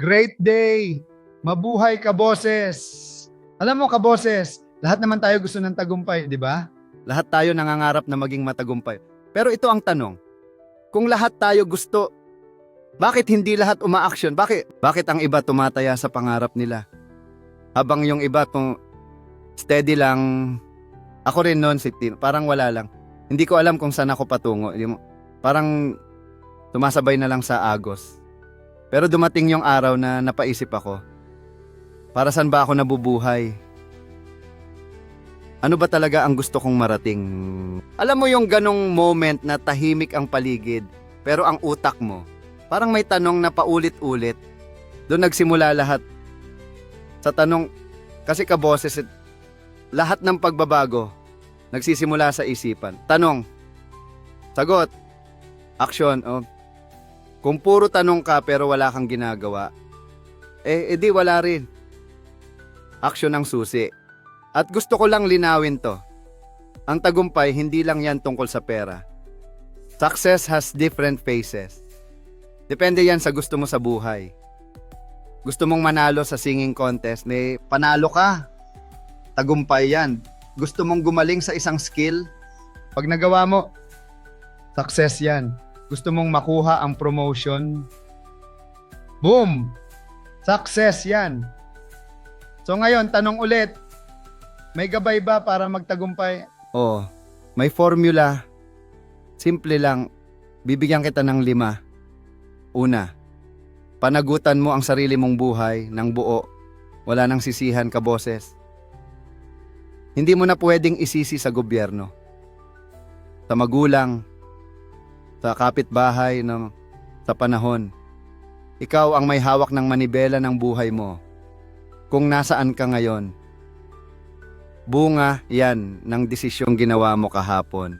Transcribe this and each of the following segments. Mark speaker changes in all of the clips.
Speaker 1: Great day! Mabuhay ka, boses! Alam mo, ka, boses, lahat naman tayo gusto ng tagumpay, di ba?
Speaker 2: Lahat tayo nangangarap na maging matagumpay. Pero ito ang tanong. Kung lahat tayo gusto, bakit hindi lahat uma-action? Bakit? Bakit ang iba tumataya sa pangarap nila? Habang yung iba kung steady lang, ako rin noon, 16, parang wala lang. Hindi ko alam kung saan ako patungo. Parang tumasabay na lang sa agos. Pero dumating yung araw na napaisip ako, para saan ba ako nabubuhay? Ano ba talaga ang gusto kong marating? Alam mo yung ganong moment na tahimik ang paligid, pero ang utak mo, parang may tanong na paulit-ulit. Doon nagsimula lahat. Sa tanong, kasi kaboses, lahat ng pagbabago, nagsisimula sa isipan. Tanong, sagot, action, oh. Kung puro tanong ka pero wala kang ginagawa, eh, edi wala rin. Action ang susi. At gusto ko lang linawin to. Ang tagumpay, hindi lang yan tungkol sa pera. Success has different phases. Depende yan sa gusto mo sa buhay. Gusto mong manalo sa singing contest, may panalo ka. Tagumpay yan. Gusto mong gumaling sa isang skill,
Speaker 1: Pag nagawa mo, success yan. Gusto mong makuha ang promotion, boom! Success yan. So ngayon, tanong ulit, may gabay ba para magtagumpay?
Speaker 2: oh, may formula. Simple lang. Bibigyan kita ng lima. Una, panagutan mo ang sarili mong buhay ng buo. Wala nang sisihan ka, boses. Hindi mo na pwedeng isisi sa gobyerno. Sa magulang, sa kapitbahay, ng, sa panahon. Ikaw ang may hawak ng manibela ng buhay mo. Kung nasaan ka ngayon, bunga yan ng desisyong ginawa mo kahapon.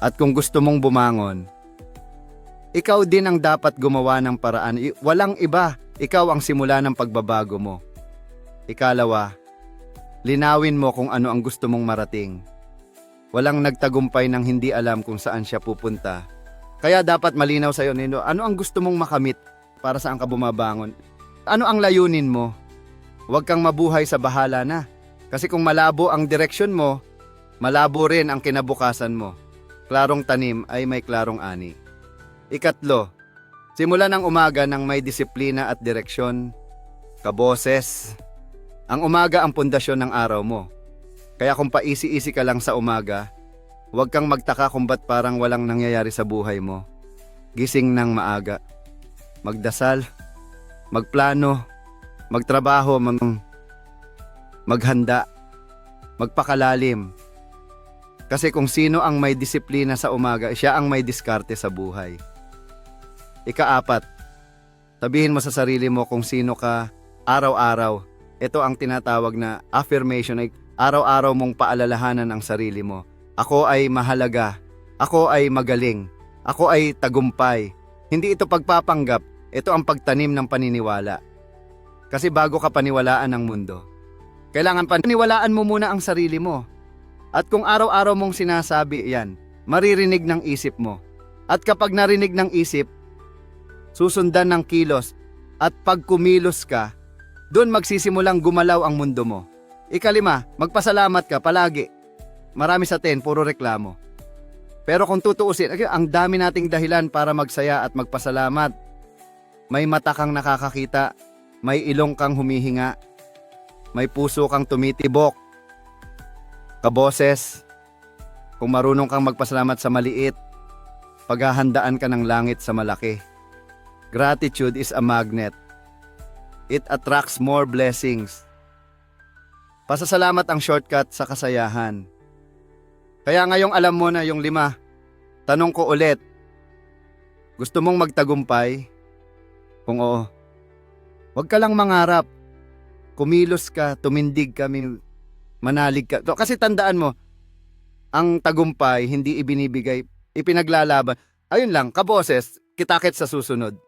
Speaker 2: At kung gusto mong bumangon, ikaw din ang dapat gumawa ng paraan. Walang iba, ikaw ang simula ng pagbabago mo. Ikalawa, linawin mo kung ano ang gusto mong marating. Walang nagtagumpay ng hindi alam kung saan siya pupunta. Kaya dapat malinaw sa'yo, Nino, ano ang gusto mong makamit para saan ka bumabangon? Ano ang layunin mo? Huwag kang mabuhay sa bahala na. Kasi kung malabo ang direksyon mo, malabo rin ang kinabukasan mo. Klarong tanim ay may klarong ani. Ikatlo, simula ng umaga ng may disiplina at direksyon. Kaboses, ang umaga ang pundasyon ng araw mo. Kaya kung paisi-isi ka lang sa umaga, huwag kang magtaka kung ba't parang walang nangyayari sa buhay mo. Gising ng maaga. Magdasal, magplano, magtrabaho, mag- maghanda, magpakalalim. Kasi kung sino ang may disiplina sa umaga, siya ang may diskarte sa buhay. Ikaapat, sabihin mo sa sarili mo kung sino ka araw-araw. Ito ang tinatawag na affirmation araw-araw mong paalalahanan ang sarili mo. Ako ay mahalaga. Ako ay magaling. Ako ay tagumpay. Hindi ito pagpapanggap. Ito ang pagtanim ng paniniwala. Kasi bago ka paniwalaan ng mundo, kailangan paniwalaan mo muna ang sarili mo. At kung araw-araw mong sinasabi yan, maririnig ng isip mo. At kapag narinig ng isip, susundan ng kilos. At pag kumilos ka, doon magsisimulang gumalaw ang mundo mo. Ikalima, magpasalamat ka palagi. Marami sa ten, puro reklamo. Pero kung tutuusin, ang dami nating dahilan para magsaya at magpasalamat. May mata kang nakakakita, may ilong kang humihinga, may puso kang tumitibok. Kaboses, kung marunong kang magpasalamat sa maliit, paghahandaan ka ng langit sa malaki. Gratitude is a magnet. It attracts more blessings. Pasasalamat ang shortcut sa kasayahan. Kaya ngayong alam mo na yung lima, tanong ko ulit, gusto mong magtagumpay? Kung oo, huwag ka lang mangarap. Kumilos ka, tumindig ka, min- manalig ka. Kasi tandaan mo, ang tagumpay hindi ibinibigay, ipinaglalaban. Ayun lang, kaboses, kitakit sa susunod.